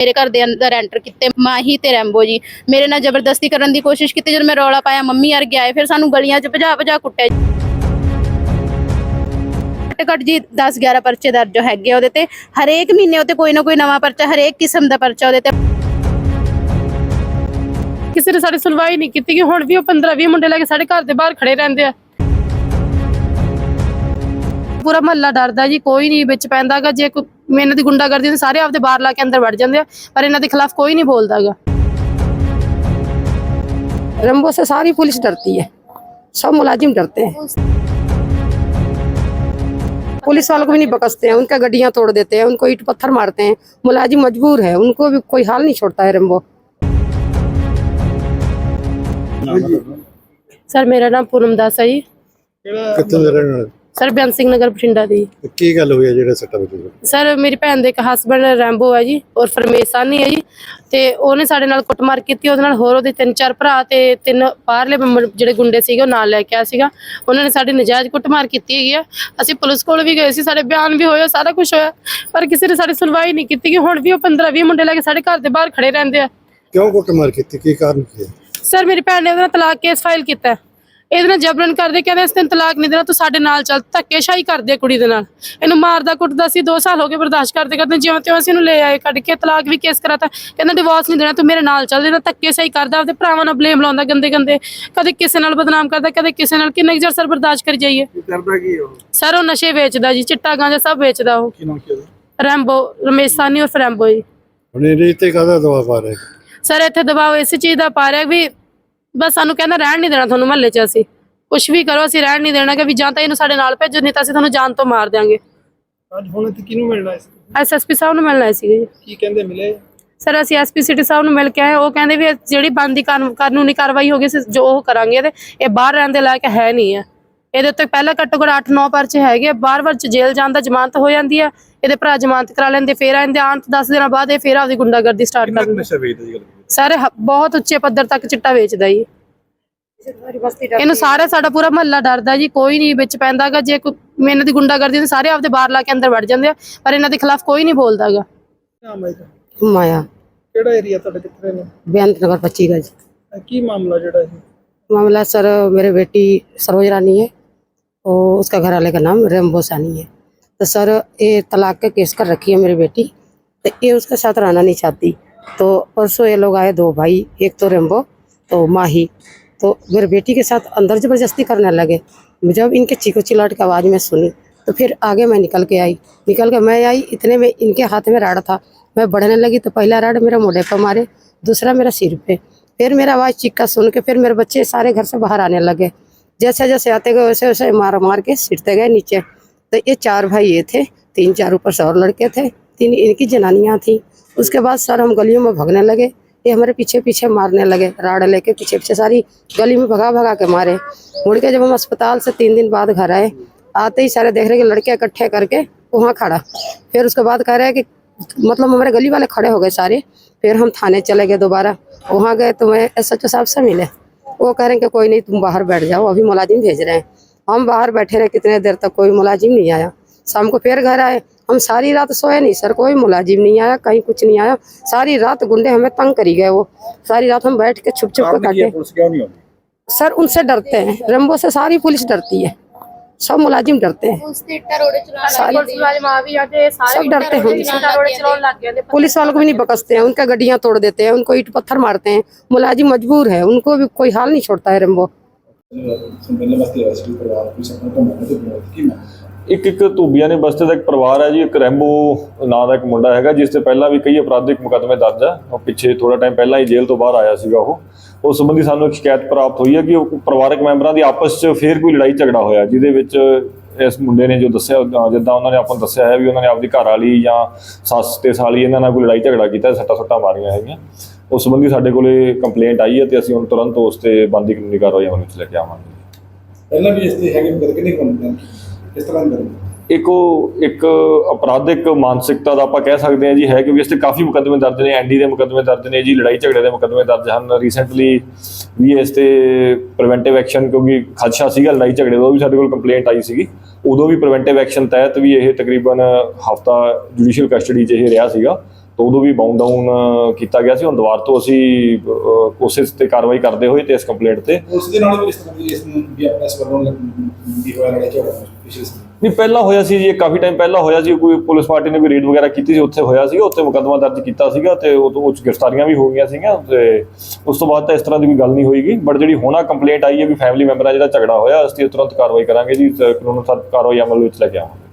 ਮੇਰੇ ਘਰ ਦੇ ਅੰਦਰ ਐਂਟਰ ਕੀਤੇ ਮਾਹੀ ਤੇ ਰੈਂਬੋ ਜੀ। ਮੇਰੇ ਨਾਲ ਜ਼ਬਰਦਸਤੀ ਕਰਨ ਦੀ ਕੋਸ਼ਿਸ਼ ਕੀਤੀ, ਜਦੋਂ ਮੈਂ ਰੌਲਾ ਪਾਇਆ, ਮੰਮੀ ਅਰ ਗਿਆ ਫਿਰ ਸਾਨੂੰ ਗਲੀਆਂ 'ਚ ਭਜਾ ਭਜਾ ਕੁੱਟਿਆ ਘੱਟ ਜੀ 10 11 ਪਰਚੇ ਦਰਜ ਹੈਗੇ ਉਹਦੇ ਤੇ। ਹਰੇਕ ਮਹੀਨੇ ਉਹਤੇ ਕੋਈ ਨਾ ਕੋਈ ਨਵਾਂ ਪਰਚਾ, ਹਰੇਕ ਕਿਸਮ ਦਾ ਪਰਚਾ ਉਹਦੇ ਤੇ। ਕਿਸੇ ਨੇ ਸਾਡੀ ਸੁਣਵਾਈ ਨਹੀਂ ਕੀਤੀ ਕਿ ਹੁਣ ਵੀ ਉਹ 15 20 ਮੁੰਡੇ ਲੈ ਕੇ ਸਾਡੇ ਘਰ ਦੇ ਬਾਹਰ ਖੜੇ ਰਹਿੰਦੇ ਆ। ਪੂਰਾ ਮਹੱਲਾ ਡਰਦਾ ਜੀ, ਕੋਈ ਨਹੀਂ ਵਿੱਚ ਪੈਂਦਾਗਾ ਜੇ ਕੋਈ ਇਹਨਾਂ ਦੀ ਗੁੰਡਾਗਰਦੀ ਤੇ ਸਾਰੇ ਆਪਦੇ ਬਾਹਰ ਲਾ ਕੇ ਅੰਦਰ ਵੜ ਜਾਂਦੇ ਆ ਪਰ ਇਹਨਾਂ ਦੇ ਖਿਲਾਫ ਕੋਈ ਨਹੀਂ ਬੋਲਦਾਗਾ रंबो से सारी पुलिस डरती है सब मुलाजिम डरते हैं पुलिस वालों को भी नहीं बकसते हैं उनका गड्डियां तोड़ देते हैं उनको ईट पत्थर मारते हैं मुलाजिम मजबूर है उनको भी कोई हाल नहीं छोड़ता है रंबो ਸਰ ਮੇਰਾ ਨਾਮ ਪੂਨਮ ਦਾਸ ਹੈ ਸਰ ਬਿਆਨ ਸਿੰਘ ਨਗਰ ਬਠਿੰਡਾ ਦੀ। ਤੇ ਕੀ ਗੱਲ ਹੋਈ ਹੈ ਜਿਹੜੇ ਸੱਟਾ ਵੱਜੂਗਾ ਸਰ ਮੇਰੀ ਭੈਣ ਦੇ ਇੱਕ ਹਸਬੰਡ ਰੈਂਬੋ ਹੈ ਜੀ ਔਰ ਫਰਮੇਸ਼ ਸਾਨੀ ਹੈ ਜੀ ਤੇ ਉਹਨੇ ਸਾਡੇ ਨਾਲ ਕੁੱਟਮਾਰ ਕੀਤੀ ਉਹਦੇ ਨਾਲ ਹੋਰ ਉਹਦੇ ਤਿੰਨ ਚਾਰ ਭਰਾ ਤੇ ਤਿੰਨ ਬਾਹਰਲੇ ਜਿਹੜੇ ਗੁੰਡੇ ਸੀਗੇ ਉਹ ਨਾਲ ਲੈ ਕੇ ਆ ਸੀਗਾ। ਉਹਨਾਂ ਨੇ ਸਾਡੀ ਨਜਾਇਜ਼ ਕੁੱਟਮਾਰ ਕੀਤੀ ਹੈਗੀ ਆ। ਅਸੀਂ ਪੁਲਿਸ ਕੋਲ ਵੀ ਗਏ ਸੀ ਸਾਡੇ ਬਿਆਨ ਵੀ ਹੋਇਆ ਸਾਰਾ ਕੁਝ ਹੋਇਆ ਪਰ ਕਿਸੇ ਨੇ ਸਾਡੀ ਸੁਣਵਾਈ ਨਹੀਂ ਕੀਤੀ ਕਿ ਹੁਣ ਵੀ ਉਹ 15 20 ਮੁੰਡੇ ਲੈ ਕੇ ਸਾਡੇ ਘਰ ਦੇ ਬਾਹਰ ਖੜੇ ਰਹਿੰਦੇ ਆ। ਕਿਉਂ ਕੁੱਟਮਾਰ ਕੀਤੀ? ਕੀ ਕਾਰਨ ਕੀ ਹੈ? ਸਰ ਮੇਰੀ ਭੈਣ ਨੇ ਉਹਦੇ ਤਲਾਕ ਕੇਸ ਫਾਈਲ ਕੀਤਾ। ਹੈ। ਇਹਦੇ ਨਾਲ ਜਬਰਨ ਕਰਦੇ ਕਹਿੰਦੇ ਇਸ ਦਿਨ ਤਲਾਕ ਨਹੀਂ ਦੇਣਾ ਤੂੰ ਸਾਡੇ ਨਾਲ ਚੱਲ ਧੱਕੇਸ਼ਾਹੀ ਕਰਦੇ ਕੁੜੀ ਦੇ ਨਾਲ। ਇਹਨੂੰ ਮਾਰਦਾ ਕੁੱਟਦਾ ਸੀ 2 ਸਾਲ ਹੋ ਗਏ ਬਰਦਾਸ਼ਤ ਕਰਦੇ ਕਰਦੇ ਜਿਉਂ ਤਿਉਂ ਅਸੀਂ ਇਹਨੂੰ ਲੈ ਆਏ ਕੱਢ ਕੇ ਤਲਾਕ ਵੀ ਕੇਸ ਕਰਾਤਾ ਕਹਿੰਦਾ ਡਿਵੋਰਸ ਨਹੀਂ ਦੇਣਾ ਤੂੰ ਮੇਰੇ ਨਾਲ ਚੱਲ ਦੇਣਾ ਧੱਕੇਸ਼ਾਹੀ ਕਰਦਾ ਆਪਦੇ ਭਰਾਵਾਂ ਨਾਲ ਬਲੇਮ ਲਾਉਂਦਾ ਗੰਦੇ ਗੰਦੇ ਕਦੇ ਕਿਸੇ ਨਾਲ ਬਦਨਾਮ ਕਰਦਾ ਕਦੇ ਕਿਸੇ ਨਾਲ ਕਿੰਨੇ ਚਿਰ ਸਰ ਬਰਦਾਸ਼ਤ ਕਰੀ ਜਾਈਏ। ਕਰਦਾ ਕੀ ਉਹ? ਸਰ ਉਹ ਨਸ਼ੇ ਵੇਚਦਾ ਜੀ ਚਿੱਟਾ ਗਾਂਜਾ ਸਭ ਵੇਚਦਾ ਉਹ। ਕੀ ਨਾਮ ਕੀ ਰੈਂਬੋ ਰਮੇਸ਼ ਸਾਨੀ ਔਰ ਰੈਂਬੋ ਜੀ। ਹੁਣ ਇਹਦੇ ਤੇ ਕਾਹਦਾ ਦਵਾ ਪਾ ਰਹੇ? ਸਰ ਇੱਥੇ ਦਬਾਅ ਇਸ ਚੀਜ਼ ਦਾ ਪਾ ਰਿਹਾ ਵੀ ਬਸ ਸਾਨੂੰ ਕਹਿੰਦਾ ਰਹਿਣ ਨਹੀਂ ਦੇਣਾ ਤੁਹਾਨੂੰ ਮਹੱਲੇ 'ਚ ਅਸੀਂ। ਕੁਝ ਵੀ ਕਰੋ ਅਸੀਂ ਰਹਿਣ ਨਹੀਂ ਦੇਣਾ ਕਿ ਵੀ ਜਾਂ ਤਾਂ ਇਹਨੂੰ ਸਾਡੇ ਨਾਲ ਭੇਜੋ ਨਹੀਂ ਤਾਂ ਅਸੀਂ ਤੁਹਾਨੂੰ ਜਾਨ ਤੋਂ ਮਾਰ ਦਿਆਂਗੇ। ਅੱਜ ਹੁਣ ਤੇ ਕਿਹਨੂੰ ਮਿਲਣਾ ਇਸ ਐਸਐਸਪੀ ਸਾਹਿਬ ਨੂੰ ਮਿਲਣਾ ਸੀ ਜੀ। ਕੀ ਕਹਿੰਦੇ ਮਿਲੇ? ਸਰ ਅਸੀਂ ਐਸਪੀ ਸਿਟੀ ਸਾਹਿਬ ਨੂੰ ਮਿਲ ਕੇ ਆਏ ਉਹ ਕਹਿੰਦੇ ਵੀ ਜਿਹੜੀ ਬੰਦੀ ਕਾਨੂੰਨੀ ਕਾਰਵਾਈ ਹੋ ਗਈ ਸੀ ਜੋ ਉਹ ਕਰਾਂਗੇ ਤੇ ਇਹ ਬਾਹਰ ਰਹਿਣ ਦੇ ਲਾਇਕ ਹੈ ਨਹੀਂ ਹੈ। ਇਹਦੇ ਉੱਤੇ ਪਹਿਲਾਂ ਘੱਟੋ ਘੱਟ 8-9 ਪਰਚੇ ਹੈਗੇ ਬਾਰ-ਬਾਰ ਚ ਜੇਲ੍ਹ ਜਾਣ ਦਾ ਜ਼ਮਾਨਤ ਹੋ ਜਾਂਦੀ ਹੈ ਇਹਦੇ ਭਰਾ ਜ਼ਮਾਨਤ ਕਰਾ ਲੈਂਦੇ ਫੇਰ ਆਂਦੇ ਆਉਣ ਤੋਂ 10 ਦਿਨਾਂ ਬਾਅਦ ਇਹ ਫੇਰ ਆਪਦੀ ਗੁੰਡਾਗਰਦੀ ਸਟਾਰਟ ਕਰ ਦਿੰਦੇ ਨਸ਼ਾ ਵੇਚਦਾ ਜੀ ਗੱਲ? ਸਰ ਇਹ ਬਹੁਤ ਉੱਚੇ ਪੱਧਰ ਤੱਕ ਚਿੱਟਾ ਵੇਚਦਾ ਜੀ ਇਹਨੂੰ ਸਾਰਾ ਸਾਡਾ ਪੂਰਾ ਮਹੱਲਾ ਡਰਦਾ ਜੀ ਕੋਈ ਨਹੀਂ ਵਿੱਚ ਪੈਂਦਾਗਾ ਜੇ ਕੋਈ ਇਹਨਾਂ ਦੀ ਗੁੰਡਾਗਰਦੀ ਤੇ ਸਾਰੇ ਆਪਦੇ ਬਾਹਰ ਲਾ ਕੇ ਅੰਦਰ ਵੜ ਜਾਂਦੇ ਆ ਪਰ ਇਹਨਾਂ ਦੇ ਖਿਲਾਫ ਕੋਈ ਨਹੀਂ ਬੋਲਦਾਗਾ ਨਾਮ ਹੈ ਇਹਦਾ? माया ਕਿਹੜਾ ਏਰੀਆ ਤੁਹਾਡੇ ਕਿੱਥੇ ਨੇ बेअंत नगर पच्ची गज ਇਹ ਕੀ ਮਾਮਲਾ ਜਿਹੜਾ ਇਹ मामला सर मेरे बेटी सरोज रानी है और उसका घर वाले का नाम रेम्बो सानी है तो सर ये तलाक का केस कर रखी है मेरी बेटी तो ये उसके साथ रहना नहीं चाहती तो परसों ये लोग आए दो भाई, एक तो रेम्बो तो माही। तो मेरे बेटी के साथ अंदर ज़बरदस्ती करने लगे। जब इनके चीखो चिल्लाट की आवाज़ में सुनी तो फिर आगे मैं निकल के आई। निकल के मैं आई, इतने में इनके हाथ में राड था। मैं बढ़ने लगी तो पहला राड मेरा मोढ़े पर मारे, दूसरा मेरा सिर पे। फिर मेरा आवाज़ चीखा सुन के फिर मेरे बच्चे सारे घर से बाहर आने लगे। जैसे जैसे आते गए, वैसे वैसे मार मार के सिरते गए नीचे। तो ये चार भाई ये थे, तीन चार ऊपर से और लड़के थे, तीन इनकी जनानियाँ थी। उसके बाद सर हम गलियों में भगने लगे। ये हमारे पीछे पीछे मारने लगे, राड लेके पीछे पीछे सारी गली में भगा भगा के मारे। मुड़ के जब हम अस्पताल से तीन दिन बाद घर आए, आते ही सारे देख रहे कि लड़के इकट्ठे करके वहाँ खड़ा। फिर उसके बाद कह रहे हैं कि मतलब हमारे गली वाले खड़े हो गए सारे। फिर हम थाने चले गए दोबारा। वहाँ गए तो मैं एस एच साहब से मिले। वो कह रहे हैं कि कोई नहीं, तुम बाहर बैठ जाओ, अभी मुलाजिम भेज रहे हैं। हम बाहर बैठे रहे, कितने देर तक कोई मुलाजिम नहीं आया। शाम को फिर घर आए हम सारी रात सोए नहीं सर कोई मुलाजिम नहीं आया कहीं कुछ नहीं आया। सारी रात गुंडे हमें तंग करी गए वो। सारी रात हम बैठ के छुप छुप कर काटे सर उनसे डरते हैं। रंबो से सारी पुलिस डरती है। सब मुलाजिम डरते हैं। सब डरते हैं। पुलिस वालों को भी नहीं बकसते हैं उनका गड्डिया तोड़ देते हैं उनको ईट पत्थर मारते हैं। मुलाजिम मजबूर है उनको भी कोई हाल नहीं छोड़ता है रंबो। ਇੱਕ ਇੱਕ ਧੂਬੀਆਂ ਨੇ ਬਸਤੇ ਦਾ ਇੱਕ ਪਰਿਵਾਰ ਹੈ ਜੀ, ਇੱਕ ਰੈਂਬੋ ਨਾਂ ਦਾ ਇੱਕ ਮੁੰਡਾ ਹੈਗਾ, ਜਿਸ ਤੇ ਪਹਿਲਾਂ ਵੀ ਕਈ ਅਪਰਾਧਿਕ ਮੁਕੱਦਮੇ ਦਰਜ ਆ। ਉਹ ਪਿੱਛੇ ਥੋੜਾ ਟਾਈਮ ਪਹਿਲਾਂ ਹੀ ਜੇਲ੍ਹ ਤੋਂ ਬਾਹਰ ਆਇਆ ਸੀਗਾ ਉਹ। ਉਸ ਸੰਬੰਧੀ ਸਾਨੂੰ ਇੱਕ ਸ਼ਿਕਾਇਤ ਪ੍ਰਾਪਤ ਹੋਈ ਹੈ ਕਿ ਉਹ ਪਰਿਵਾਰਕ ਮੈਂਬਰਾਂ ਦੀ ਆਪਸ 'ਚ ਫੇਰ ਕੋਈ ਲੜਾਈ ਝਗੜਾ ਹੋਇਆ, ਜਿਹਦੇ ਵਿੱਚ ਇਸ ਮੁੰਡੇ ਨੇ ਜੋ ਦੱਸਿਆ ਜਿੱਦਾਂ ਉਹਨਾਂ ਨੇ ਆਪਾਂ ਨੂੰ ਦੱਸਿਆ ਹੈ ਵੀ ਉਹਨਾਂ ਨੇ ਆਪਦੀ ਘਰ ਵਾਲੀ ਜਾਂ ਸੱਸ ਤੇ ਸਾਲੀ ਇਹਨਾਂ ਨਾਲ ਕੋਈ ਲੜਾਈ ਝਗੜਾ ਕੀਤਾ, ਸੱਟਾ ਸੁੱਟਾਂ ਮਾਰੀਆਂ ਹੈਗੀਆਂ। ਉਸ ਸੰਬੰਧੀ ਸਾਡੇ ਕੋਲੇ ਕੰਪਲੇਂਟ ਆਈ ਹੈ ਤੇ ਅਸੀਂ ਹੁਣ ਤੁਰੰਤ ਉਸ ਤੇ ਬੰਦੀ ਕਾਨੂੰਨੀ ਕਾਰਵਾਈ ਅਮਲ ਵਿੱਚ ਲੈ ਕੇ ਆਵਾਂਗੇ। ਪਹਿਲਾਂ ਵੀ ਇਸ ਤੇ ਹੈਗੇ ਕਿੰਨੇ ਬੰਦੇ ਇਸ ਤਰ੍ਹਾਂ ਦੇ ਇੱਕ ਉਹ ਇੱਕ ਅਪਰਾਧਿਕ ਮਾਨਸਿਕਤਾ ਦਾ ਆਪਾਂ ਕਹਿ ਸਕਦੇ ਹਾਂ ਜੀ, ਹੈ ਕਿਉਂਕਿ ਇਸ ਤੇ ਕਾਫੀ ਮੁਕੱਦਮੇ ਦਰਜ ਨੇ, ਐਨਡੀ ਦੇ ਮੁਕੱਦਮੇ ਦਰਜ ਨੇ ਜੀ, ਲੜਾਈ ਝਗੜੇ ਦੇ ਮੁਕੱਦਮੇ ਦਰਜ ਹਨ। ਰੀਸੈਂਟਲੀ ਵੀ ਇਸ ਤੇ ਪ੍ਰੀਵੈਂਟਿਵ ਐਕਸ਼ਨ ਕਿਉਂਕਿ ਖਦਸ਼ਾ ਸੀਗਾ, ਲੜਾਈ ਝਗੜੇ ਦਾ, ਉਹ ਵੀ ਸਾਡੇ ਕੋਲ ਕੰਪਲੇਂਟ ਆਈ ਸੀਗੀ। ਉਦੋਂ ਵੀ ਪ੍ਰੀਵੈਂਟਿਵ ਐਕਸ਼ਨ ਤਹਿਤ ਵੀ ਇਹ ਤਕਰੀਬਨ ਹਫਤਾ ਜੁਡੀਸ਼ੀਅਲ ਕਸਟਡੀ 'ਚ ਇਹ ਰਿਹਾ ਸੀਗਾ। ਤਾਂ ਉਦੋਂ ਵੀ ਬਾਉਂਡ ਡਾਊਨ ਕੀਤਾ ਗਿਆ ਸੀ। ਹੁਣ ਦੁਬਾਰ ਤੋਂ ਅਸੀਂ ਕੋਸ਼ਿਸ਼ ਤੇ ਕਾਰਵਾਈ ਕਰਦੇ ਹੋਏ ਤੇ ਇਸ ਕੰਪਲੇਂਟ ਤੇ। ਉਸ ਦੇ ਨਾਲ ਇਸ ਤਰ੍ਹਾਂ ਦੀ ਇਸ ਨੂੰ ਵੀ ਆਪਣਾ ਵੱਲੋਂ ਦੀ ਹੋਇਆ ਲੜਾਈ ਝਗੜਾ ਪਿਛਲੇ ਨਹੀਂ ਪਹਿਲਾਂ ਹੋਇਆ ਸੀ ਜੀ ਇਹ ਕਾਫੀ ਟਾਈਮ ਪਹਿਲਾਂ ਹੋਇਆ ਸੀ। ਕੋਈ ਪੁਲਿਸ ਪਾਰਟੀ ਨੇ ਵੀ ਰੇਡ ਵਗੈਰਾ ਕੀਤੀ ਸੀ ਉੱਥੇ ਹੋਇਆ ਸੀਗਾ। ਉੱਥੇ ਮੁਕੱਦਮਾ ਦਰਜ ਕੀਤਾ ਸੀਗਾ ਤੇ ਉਹ ਤੋਂ 'ਚ ਗ੍ਰਿਫਤਾਰੀਆਂ ਵੀ ਹੋ ਗਈਆਂ ਸੀਗੀਆਂ ਤੇ ਉਸ ਤੋਂ ਬਾਅਦ ਤਾਂ ਇਸ ਤਰ੍ਹਾਂ ਦੀ ਕੋਈ ਗੱਲ ਨਹੀਂ ਹੋਈਗੀ ਬਟ ਜਿਹੜੀ ਹੋਣਾ ਕੰਪਲੇਂਟ ਆਈ ਹੈ ਵੀ ਫੈਮਿਲੀ ਮੈਂਬਰਾਂ ਜਿਹੜਾ ਝਗੜਾ ਹੋਇਆ ਅਸੀਂ ਤੁਰੰਤ ਕਾਰਵਾਈ ਕਰਾਂਗੇ ਜੀ ਕਾਨੂੰਨ ਅਨੁਸਾਰ ਕਾਰਵਾਈ ਅਮਲ ਵਿੱਚ ਲੈ ਕੇ ਆਵਾਂਗੇ।